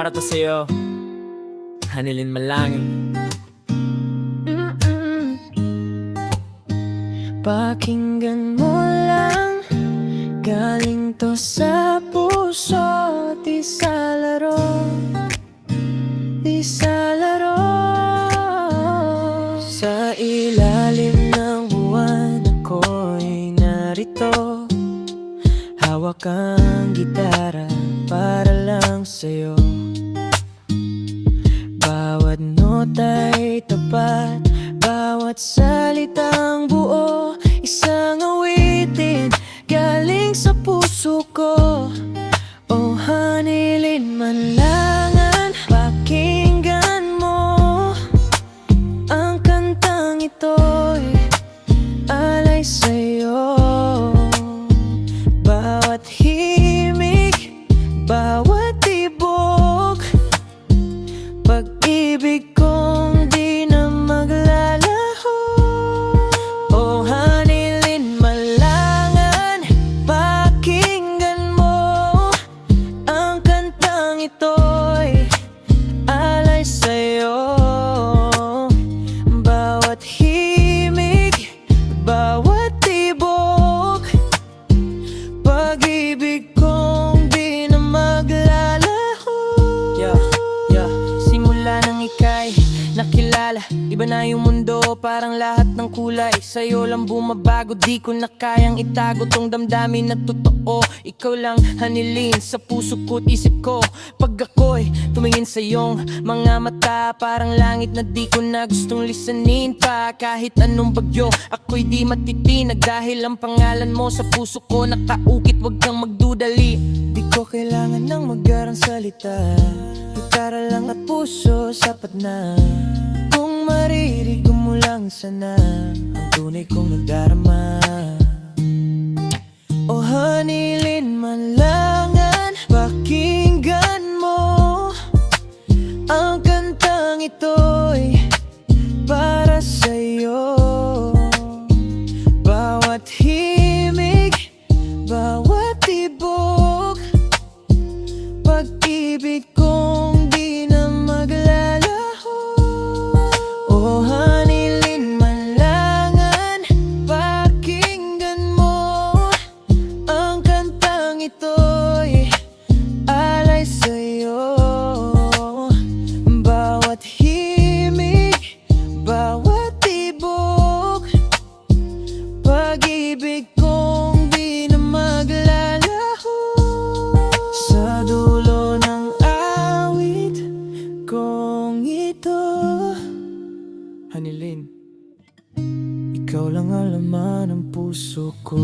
para to sa'yo. Hanilin malangin Pakinggan mo lang. Galing to sa puso Di sa laro. Di sa laro. Sa ilalim ng buwan Ako'y narito. Hawak ang gitara Para lang sa'yo nota'y tapat. Bawat salitang buo Isang Iba na yung mundo, parang lahat ng kulay. Sa'yo lang bumabago, di ko na kayang itago Tong damdamin na totoo. Ikaw lang hanilin sa puso ko't isip ko. Pag ako'y tumingin sa iyong mga mata Parang langit na di ko na gustong lisanin pa. Kahit anong bagyo, ako'y di matitinag. Dahil ang pangalan mo sa puso ko nakaukit Huwag kang magdudali. Di ko kailangan ng magarang salita. Gitara lang at puso, sapat na Maririnig mo lang sana Ang tunay kong nagdarama. O hanilin man langan Pakinggan mo Ang kantang ito'y Lang ang laman ng puso ko